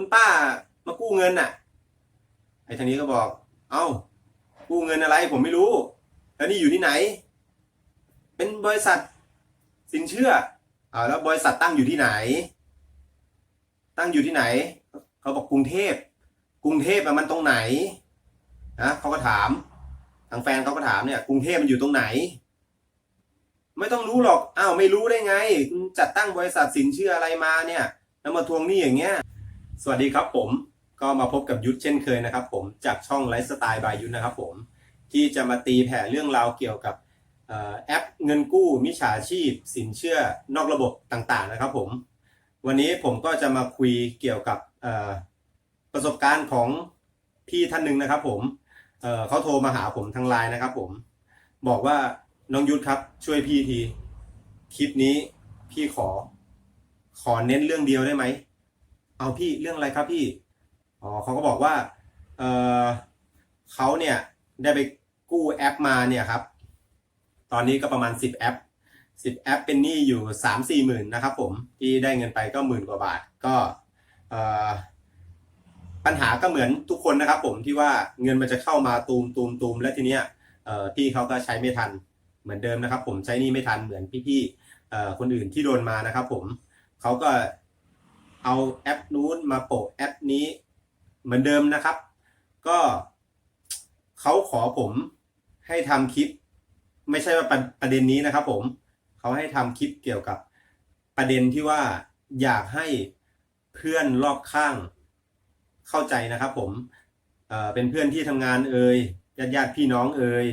คุณป้ามากู้เงินน่ะ ไอ้ทางนี้ก็บอก เอ้า กู้เงินอะไร ผมไม่รู้ แล้วนี่อยู่ที่ไหน เป็นบริษัท สินเชื่ออ่าแล้วบริษัทตั้งอยู่ที่ไหน ตั้งอยู่ที่ไหน เขาบอกกรุงเทพ กรุงเทพมันตรงไหนนะเขาก็ถาม ทางแฟนเขาก็ถามเนี่ย กรุงเทพมันอยู่ตรงไหน ไม่ต้องรู้หรอก อ้าว ไม่รู้ได้ไง จัดตั้งบริษัทสินเชื่ออะไรมาเนี่ย แล้วมาทวงหนี้อย่างเงี้ย สวัสดีครับผมก็มาพบกับยุทธเช่นเคยนะครับ ผมจากช่องไลฟ์สไตล์บายยุทธนะครับผมที่จะมาตีแผ่เรื่องราวเกี่ยวกับออแอปเงินกู้มิจฉาชีพ สินเชื่อนอกระบบต่างๆนะครับ ผม วันนี้ผมก็จะมาคุยเกี่ยวกับประสบการณ์ของพี่ท่านหนึ่งนะครับ ผมเเขาโทรมาหาผมทางไลน์นะครับ ผมบอกว่าน้องยุทธครับ ช่วยพี่ทีคลิปนี้พี่ขอ ขอเน้นเรื่องเดียวได้ไหม เอาพี่เรื่องอะไรครับพี่อ๋อเขาก็บอกว่าเออเขาเนี่ยได้ไปกู้แอปมาเนี่ยครับ ตอนนี้ก็ประมาณสิบแอปสิบแอปเป็นหนี้อยู่สามสี่หมื่นนะครับผมที่ได้เงินไปก็หมื่นกว่าบาทก็เออปัญหาก็เหมือนทุกคนนะครับผมที่ว่าเงินมันจะเข้ามาตูมตูมตูมและทีเนี้ยเออพี่เขาก็ใช้ไม่ทันเหมือนเดิมนะครับ ผมใช้หนี้ไม่ทันเหมือนพี่ๆเออคนอื่นที่โดนมานะครับ ผมเขาก็ เอาแอปนู้นมาโปะแอปนี้ เหมือนเดิมนะครับ ก็เขาขอผมให้ทำคลิป ไม่ใช่ว่าประประเด็นนี้นะครับ ผมเขาให้ทำคลิปเกี่ยวกับประเด็นที่ว่าอยากให้เพื่อนรอบข้างเข้าใจนะครับ ผมเเป็นเพื่อนที่ทำงานเอ่ยญาติญาติพี่น้องเอ่ย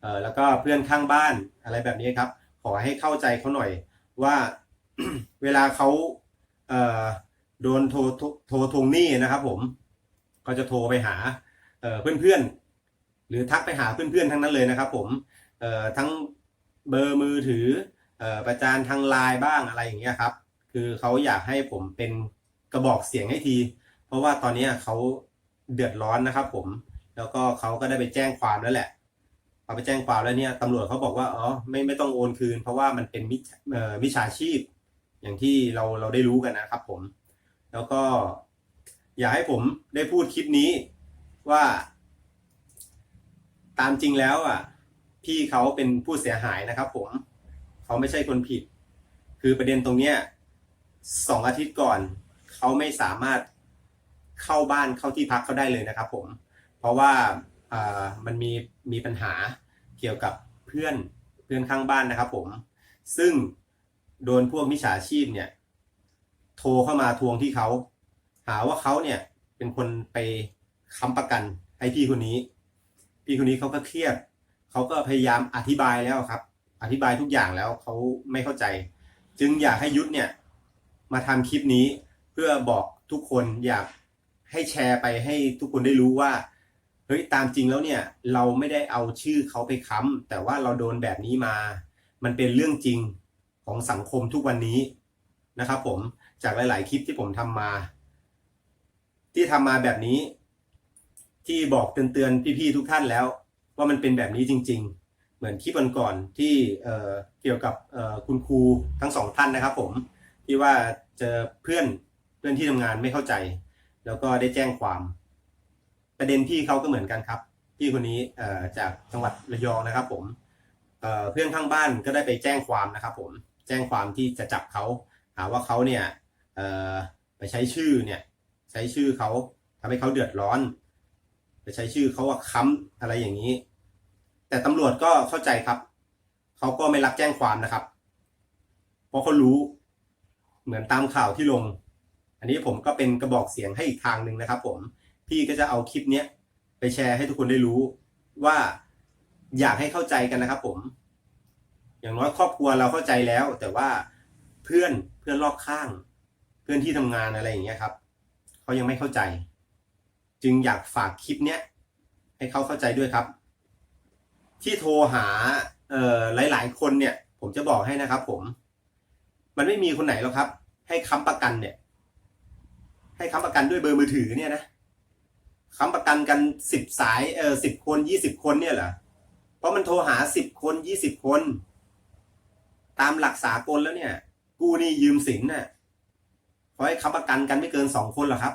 เออแล้วก็เพื่อนข้างบ้านอะไรแบบนี้ครับ ขอให้เข้าใจเขาหน่อยว่าเวลาเขา เอ่อโดนโทรโทรโทรทวงหนี้นะครับ ผม ก็จะโทรไปหาเอ่อเพื่อนๆหรือทักไปหาเพื่อนๆทั้งนั้นเลยนะครับ ผมเอ่อทั้งเบอร์มือถือเอ่อประจานทางไลน์บ้างอะไรอย่างเงี้ยครับ คือเขาอยากให้ผมเป็นกระบอกเสียงให้ที เพราะว่าตอนนี้เขาเดือดร้อนนะครับ ผม แล้วก็เขาก็ได้ไปแจ้งความแล้วแหละพอไปแจ้งความแล้วเนี่ยตำรวจเขาบอกว่าอ๋อไม่ไม่ต้องโอนคืน เพราะว่ามันเป็นมิจเอ่อมิจฉาชีพ อย่างที่เราเราได้รู้กันนะครับผม แล้วก็อยากให้ผมได้พูดคลิปนี้ว่า ตามจริงแล้วอะ พี่เขาเป็นผู้เสียหายนะครับผม เขาไม่ใช่คนผิด คือประเด็นตรงเนี้ยสองอาทิตย์ก่อน เขาไม่สามารถเข้าบ้านเข้าที่พักเขาได้เลยนะครับผม เพราะว่าอ่ามันมีมีปัญหาเกี่ยวกับเพื่อนเพื่อนข้างบ้านนะครับผม ซึ่ง โดนพวกมิจฉาชีพเนี่ย โทรเข้ามาทวงที่เขาหาว่าเขาเนี่ยเป็นคนไปค้ำประกันให้พี่คนนี้ พี่คนนี้เขาก็เครียดเขาก็พยายามอธิบายแล้วครับ อธิบายทุกอย่างแล้วเขาไม่เข้าใจ จึงอยากให้ยุทธเนี่ย มาทำคลิปนี้เพื่อบอกทุกคนอยากให้แชร์ไปให้ทุกคนได้รู้ว่าเฮ้ยตามจริงแล้วเนี่ยเราไม่ได้เอาชื่อเขาไปค้ำแต่ว่าเราโดนแบบนี้มา มันเป็นเรื่องจริง ของสังคมทุกวันนี้นะครับผมจากหลาย ๆ คลิปที่ผมทำมา ที่ทำมาแบบนี้ ที่บอกเตือนๆพี่ๆทุกท่านแล้ว ว่ามันเป็นแบบนี้จริง ๆ เหมือนคลิปก่อนๆที่เอ่อเกี่ยวกับคุณครูทั้งสองท่านนะครับ ผมที่ว่าเจอเพื่อนเพื่อนที่ทำงานไม่เข้าใจ แล้วก็ได้แจ้งความประเด็นพี่เขาก็เหมือนกันครับพี่คนนี้เอ่อจากจังหวัดระยองนะครับ ผมเอ่อเพื่อนข้างบ้านก็ได้ไปแจ้งความนะครับ ผม แจ้งความที่จะจับเขาหาว่าเขาเนี่ยไปใช้ชื่อเนี่ยใช้ชื่อเขาทำให้เขาเดือดร้อน ไปใช้ชื่อเขาว่าค้ำอะไรอย่างนี้ แต่ตำรวจก็เข้าใจครับเขาก็ไม่รับแจ้งความนะครับ เพราะเขารู้เหมือนตามข่าวที่ลง อันนี้ผมก็เป็นกระบอกเสียงให้อีกทางหนึ่งนะครับ ผมพี่ก็จะเอาคลิปเนี้ยไปแชร์ให้ทุกคนได้รู้ว่าอยากให้เข้าใจกันนะครับผม อย่างน้อยครอบครัวเราเข้าใจแล้ว แต่ว่าเพื่อนเพื่อนรอบข้าง เพื่อนที่ทำงานอะไรอย่างเงี้ยครับเขายังไม่เข้าใจ จึงอยากฝากคลิปเนี้ยให้เขาเข้าใจด้วยครับ ที่โทรหาเอ่อหลาย ๆ คนเนี่ย ผมจะบอกให้นะครับ ผม มันไม่มีคนไหนหรอกครับ ให้ค้ำประกันเนี่ย ให้ค้ำประกันด้วยเบอร์มือถือเนี่ยนะค้ำประกันกันสิบสายเออสิบคนยี่สิบคนเนี่ยเหรอเพราะมันโทรหาสิบคนยี่สิบคน ตามหลักสากลแล้วเนี่ย กู้หนี่ยืมสินน่ะขอให้ค้ำประกันกันไม่เกินสองคนหรอครับ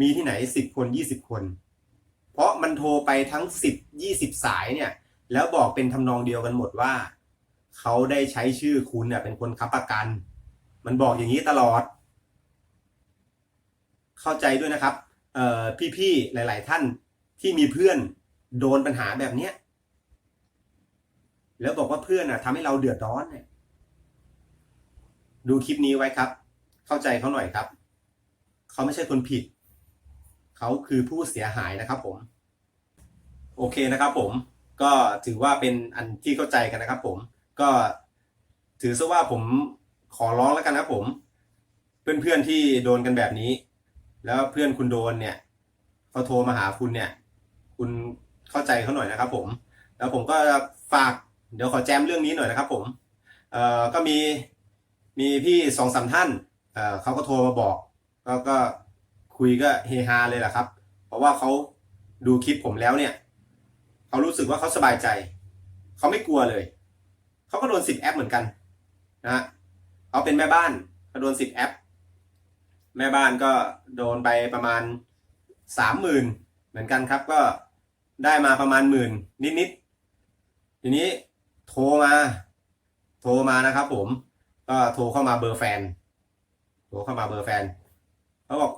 มีที่ไหนสิบคนยี่สิบคน เพราะมันโทรไปทั้งสิบยี่สิบสายเนี่ย แล้วบอกเป็นทำนองเดียวกันหมดว่าเขาได้ใช้ชื่อคุณเนี่ยเป็นคนค้ำประกัน มันบอกอย่างนี้ตลอด เข้าใจด้วยนะครับเอ่อพี่ๆหลาย ๆ ท่านที่มีเพื่อนโดนปัญหาแบบเนี้ยแล้วบอกว่าเพื่อนน่ะทำให้เราเดือดร้อนเนี่ย ดูคลิปนี้ไว้ครับ เข้าใจเขาหน่อยครับ เขาไม่ใช่คนผิด เขาคือผู้เสียหายนะครับผม โอเคนะครับผม ก็ถือว่าเป็นอันที่เข้าใจกันนะครับผม ก็ถือซะว่าผมขอร้องแล้วกันนะครับผม เพื่อนๆที่โดนกันแบบนี้ แล้วเพื่อนคุณโดนเนี่ยเขาโทรมาหาคุณเนี่ย คุณเข้าใจเขาหน่อยนะครับ ผม แล้วผมก็ฝากเดี๋ยวขอแจมเรื่องนี้หน่อยนะครับ ผม เอ่อก็มี มีพี่สองสามท่านเอ่อเขาก็โทรมาบอกก็ก็คุยก็เฮฮาเลยแหละครับ เพราะว่าเขาดูคลิปผมแล้วเนี่ยเขารู้สึกว่าเขาสบายใจ เขาไม่กลัวเลย เขาก็โดนสิบแอปเหมือนกันนะฮะเขาเป็นแม่บ้านก็โดนสิบแอป แม่บ้านก็โดนไปประมาณสามหมื่นเหมือนกันครับก็ได้มาประมาณหมื่นนิดๆทีนี้โทรมา โทรมานะครับผม ก็โทรเข้ามาเบอร์แฟน โทรเข้ามาเบอร์แฟนเขาบอก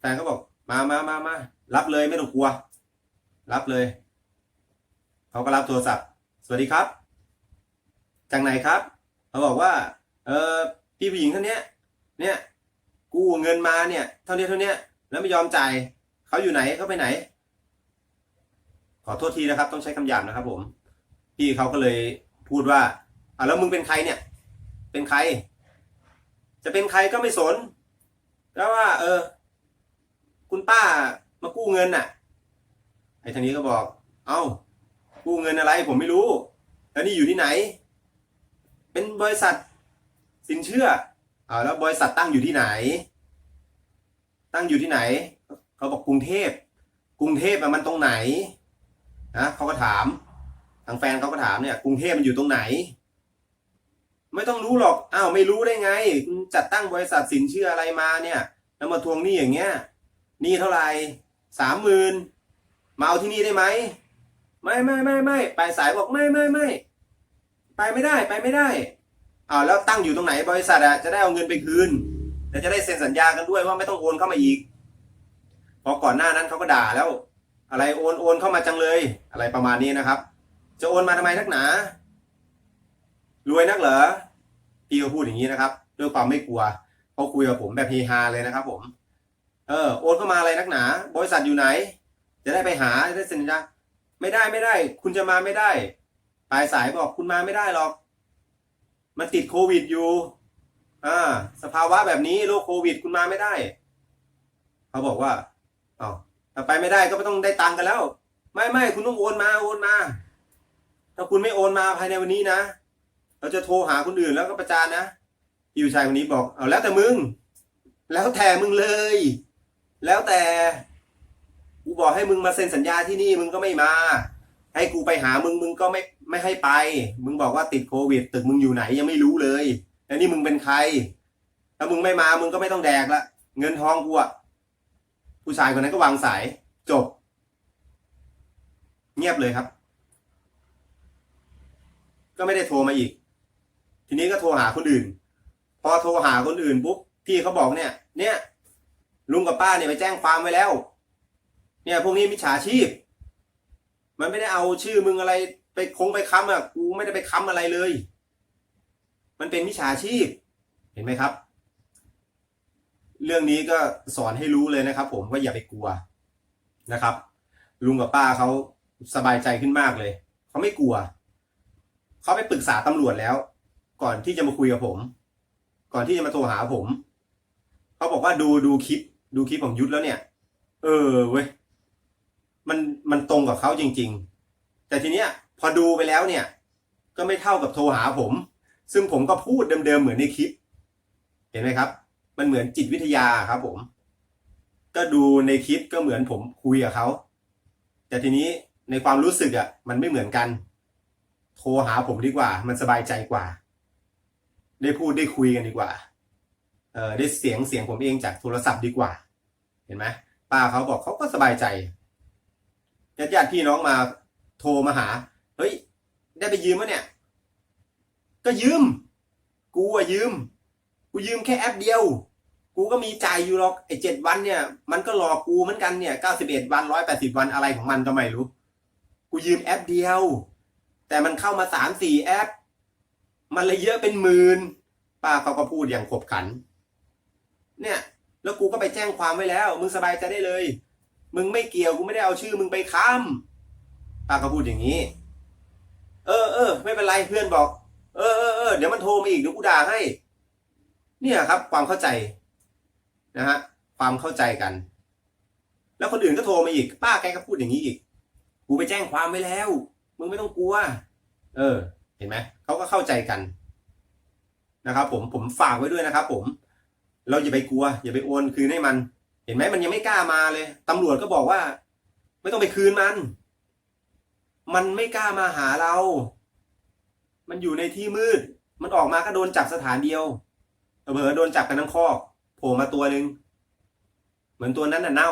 แฟนเขาบอกมามามามารับเลยไม่ต้องกลัว รับเลยเขาก็รับโทรศัพท์ สวัสดีครับ จากไหนครับเขาบอกว่า เออพี่ผู้หญิงท่านเนี้ย เนี่ยกู้เงินมาเนี่ย เท่านี้เท่านี้แล้วไม่ยอมจ่ายเขาอยู่ไหนเขาไปไหน ขอโทษทีนะครับ ต้องใช้คำหยาบนะครับ ผม พี่เขาก็เลยพูดว่าอะแล้วมึงเป็นใครเนี่ย เป็นใคร จะเป็นใครก็ไม่สน แล้วว่า เออ คุณป้ามากู้เงินน่ะ ไอ้ทางนี้ก็บอก เอ้า กู้เงินอะไร ผมไม่รู้ แล้วนี่อยู่ที่ไหน เป็นบริษัทสินเชื่ออ่าแล้วบริษัทตั้งอยู่ที่ไหน ตั้งอยู่ที่ไหน เขาบอกกรุงเทพ กรุงเทพมันตรงไหนนะเขาก็ถาม ทางแฟนเขาก็ถามเนี่ย กรุงเทพมันอยู่ตรงไหน ไม่ต้องรู้หรอกอ้าวไม่รู้ได้ไงจัดตั้งบริษัทสินเชื่ออะไรมาเนี่ยแล้วมาทวงหนี้อย่างเงี้ยหนี้เท่าไหร่สามหมื่นมาเอาที่นี่ได้ไหมไม่ไม่ไม่ไม่ปลายสายบอกไม่ไม่ไม่ไปไม่ได้ไปไม่ได้อ้าวแล้วตั้งอยู่ตรงไหนบริษัทอะจะได้เอาเงินไปคืนและจะได้เซ็นสัญญากันด้วยว่าไม่ต้องโอนเข้ามาอีกพอก่อนหน้านั้นเขาก็ด่าแล้ว อะไรโอนโอนเข้ามาจังเลย อะไรประมาณนี้นะครับ จะโอนมาทำไมนักหนา รวยนักเหรอพี่ก็พูดอย่างนี้นะครับ ด้วยความไม่กลัวเขาคุยกับผมแบบเฮฮาเลยนะครับ ผม เออโอนเข้ามาอะไรนักหนา บริษัทอยู่ไหน จะได้ไปหาจะได้เซ็นสัญญาไม่ได้ไม่ได้ คุณจะมาไม่ได้ ปลายสายบอกคุณมาไม่ได้หรอก มันติดโควิดอยู่อ่าสภาวะแบบนี้โรคโควิดคุณมาไม่ได้เขาบอกว่าอ๋อถ้าไปไม่ได้ก็ไม่ต้องได้ตังค์กันแล้ว ไม่ไม่คุณต้องโอนมาโอนมา ถ้าคุณไม่โอนมาภายในวันนี้นะ เราจะโทรหาคนอื่นแล้วก็ประจานนะพี่อยู่ชายคนนี้บอกเอาแล้วแต่มึง แล้วแต่มึงเลย แล้วแต่กูบอกให้มึงมาเซ็นสัญญาที่นี่มึงก็ไม่มา ให้กูไปหามึงมึงก็ไม่ไม่ให้ไป มึงบอกว่าติดโควิด ตึกมึงอยู่ไหนยังไม่รู้เลยแล้วนี่มึงเป็นใครถ้ามึงไม่มามึงก็ไม่ต้องแดกละเงินทองกูอะผู้ชายคนนั้นก็วางสาย จบ เงียบเลยครับ ก็ไม่ได้โทรมาอีก ทีนี้ก็โทรหาคนอื่น พอโทรหาคนอื่นปุ๊บพี่เขาบอกเนี่ย เนี่ยลุงกับป้าเนี่ยไปแจ้งความไว้แล้ว เนี่ย พวกนี้มิจฉาชีพ มันไม่ได้เอาชื่อมึงอะไรไปคงไปค้ำอะกูไม่ได้ไปค้ำอะไรเลย มันเป็นมิจฉาชีพ เห็นไหมครับ เรื่องนี้ก็สอนให้รู้เลยนะครับ ผมว่าอย่าไปกลัวนะครับ ลุงกับป้าเขาสบายใจขึ้นมากเลย เขาไม่กลัว เขาไปปรึกษาตำรวจแล้ว ก่อนที่จะมาคุยกับผม ก่อนที่จะมาโทรหาผมเขาบอกว่าดูดูคลิป ดูคลิปของยุทธแล้วเนี่ย เออเว้ยมันมันตรงกับเขาจริง ๆ แต่ทีเนี้ย พอดูไปแล้วเนี่ย ก็ไม่เท่ากับโทรหาผม ซึ่งผมก็พูดเดิมๆเหมือนในคลิป เห็นไหมครับ มันเหมือนจิตวิทยาครับ ผม ก็ดูในคลิปก็เหมือนผมคุยกับเขาแต่ทีนี้ในความรู้สึกอะ มันไม่เหมือนกัน โทรหาผมดีกว่า มันสบายใจกว่า ได้พูดได้คุยกันดีกว่า เออได้เสียงเสียงผมเองจากโทรศัพท์ดีกว่า เห็นไหมป้าเขาบอกเขาก็สบายใจญาติญาติพี่น้องมาโทรมาหา เฮ้ย ได้ไปยืมมะเนี่ย ก็ยืม กูอะยืม กูยืมแค่แอปเดียว กูก็มีจ่ายอยู่หรอกไอ้เจ็ดวันเนี่ย มันก็หลอกกูเหมือนกันเนี่ยเก้าสิบเอ็ดวันร้อยแปดสิบวันอะไรของมันก็ไม่รู้ กูยืมแอปเดียว แต่มันเข้ามาสามสี่แอป มันเลยเยอะเป็นหมื่นป้าเขาก็พูดอย่างขบขัน เนี่ย แล้วกูก็ไปแจ้งความไว้แล้ว มึงสบายใจได้เลย มึงไม่เกี่ยวกูไม่ได้เอาชื่อ มึงไปค้ำป้าก็พูดอย่างนี้ เออเออไม่เป็นไรเพื่อนบอก เออเออเออเดี๋ยวมันโทรมาอีกเดี๋ยวกูด่าให้ เนี่ยครับ ความเข้าใจนะฮะความเข้าใจกัน แล้วคนอื่นก็โทรมาอีก ป้าแกก็พูดอย่างนี้อีก กูไปแจ้งความไว้แล้ว มึงไม่ต้องกลัว เออ เห็นไหมเขาก็เข้าใจกันนะครับผมผมฝากไว้ด้วยนะครับ ผม เราอย่าไปกลัว อย่าไปโอนคืนให้มัน เห็นไหมมันยังไม่กล้ามาเลยตำรวจก็บอกว่า ไม่ต้องไปคืนมัน มันไม่กล้ามาหาเรา มันอยู่ในที่มืด มันออกมาก็โดนจับสถานเดียวเผลอโดนจับกันทั้งคอกโผล่มาตัวหนึ่งเหมือนตัวนั้นน่ะเน่า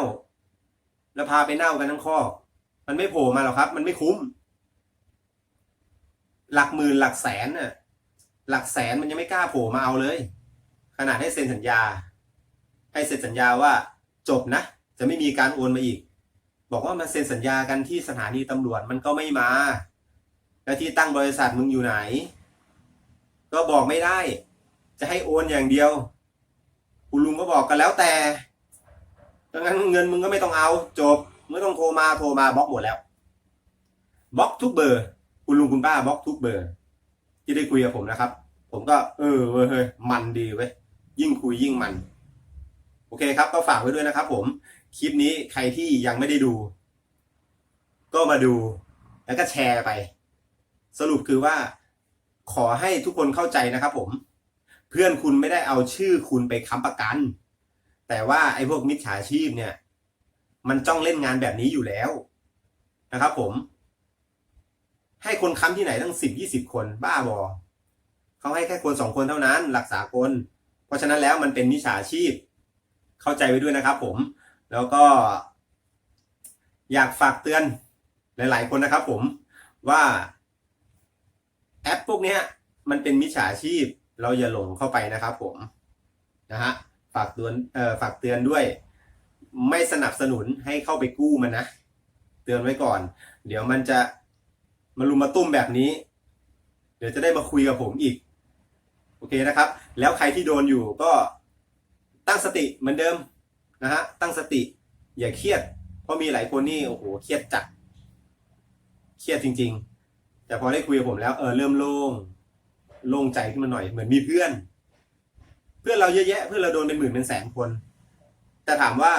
แล้วพาไปเน่ากันทั้งคอกมันไม่โผล่มาหรอกครับ มันไม่คุ้ม หลักหมื่นหลักแสนน่ะหลักแสนมันยังไม่กล้าโผล่มาเอาเลย ขนาดให้เซ็นสัญญา ให้เซ็นสัญญาว่าจบนะ จะไม่มีการโอนมาอีก บอกว่ามาเซ็นสัญญากันที่สถานีตำรวจมันก็ไม่มา แล้วที่ตั้งบริษัทมึงอยู่ไหน ก็บอกไม่ได้ จะให้โอนอย่างเดียวคุณลุงก็บอกกันแล้วแต่ดังนั้นเงินมึงก็ไม่ต้องเอา จบไม่ต้องโทรมาโทรมาบล็อกหมดแล้วบล็อกทุกเบอร์ คุณลุงคุณป้าบล็อกทุกเบอร์ที่ได้คุยกับผมนะครับ ผมก็เออเว้ยเฮ้ยมันดีเว้ยยิ่งคุยยิ่งมัน โอเคครับ ก็ฝากไว้ด้วยนะครับ ผมคลิปนี้ใครที่ยังไม่ได้ดู ก็มาดูแล้วก็แชร์ไป สรุปคือว่า ขอให้ทุกคนเข้าใจนะครับผมเพื่อนคุณไม่ได้เอาชื่อคุณไปค้ำประกัน แต่ว่าไอ้พวกมิจฉาชีพเนี่ย มันจ้องเล่นงานแบบนี้อยู่แล้วนะครับผม ให้คนค้ำที่ไหนตั้งสิบยี่สิบคนบ้าบอเขาให้แค่คนสองคนเท่านั้น หลักสากลเพราะฉะนั้นแล้วมันเป็นมิจฉาชีพ เข้าใจไว้ด้วยนะครับ ผม แล้วก็ อยากฝากเตือนหลาย ๆ คนนะครับผมว่าแอปพวกนี้มันเป็นมิจฉาชีพ เราอย่าหลงเข้าไปนะครับผมนะฮะฝากเตือนเอ่อฝากเตือนด้วย ไม่สนับสนุนให้เข้าไปกู้มันนะ เตือนไว้ก่อน เดี๋ยวมันจะ มารุมมาตุ้มแบบนี้ เดี๋ยวจะได้มาคุยกับผมอีก โอเคนะครับ แล้วใครที่โดนอยู่ก็ตั้งสติเหมือนเดิมนะฮะตั้งสติ อย่าเครียด เพราะมีหลายคนนี่โอ้โหเครียดจัดเครียดจริง ๆ แต่พอได้คุยกับผมแล้วเออเริ่มโล่งโล่งใจขึ้นมาหน่อยเหมือนมีเพื่อน เพื่อนเราเยอะแยะ เพื่อนเราโดนเป็นหมื่นเป็นแสนคน แต่ถามว่า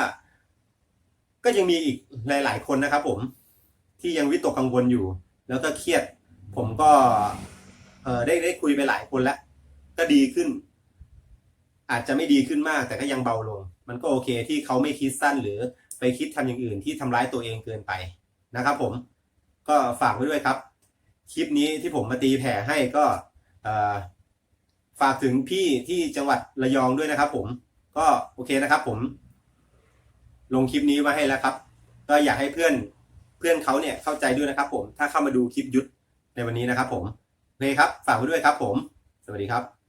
ก็ยังมีอีกหลาย ๆ คนนะครับผมที่ยังวิตกกังวลอยู่ แล้วก็เครียด ผมก็ เออได้ได้คุยไปหลายคนแล้ว ก็ดีขึ้น อาจจะไม่ดีขึ้นมาก แต่ก็ยังเบาลง มันก็โอเคที่เขาไม่คิดสั้นหรือไปคิดทำอย่างอื่นที่ทำร้ายตัวเองเกินไปนะครับ ผมก็ฝากไว้ด้วยครับ คลิปนี้ที่ผมมาตีแผ่ให้ก็ฝากถึงพี่ที่จังหวัดระยองด้วยนะครับ ผม ก็โอเคนะครับ ผม ลงคลิปนี้ไว้ให้แล้วครับ ก็อยากให้เพื่อน พื่อนเขาเนี่ยเข้าใจด้วยนะครับผมถ้าเข้ามาดูคลิปยุทธในวันนี้นะครับผมโอเคครับฝากไว้ด้วยครับผม สวัสดีครับ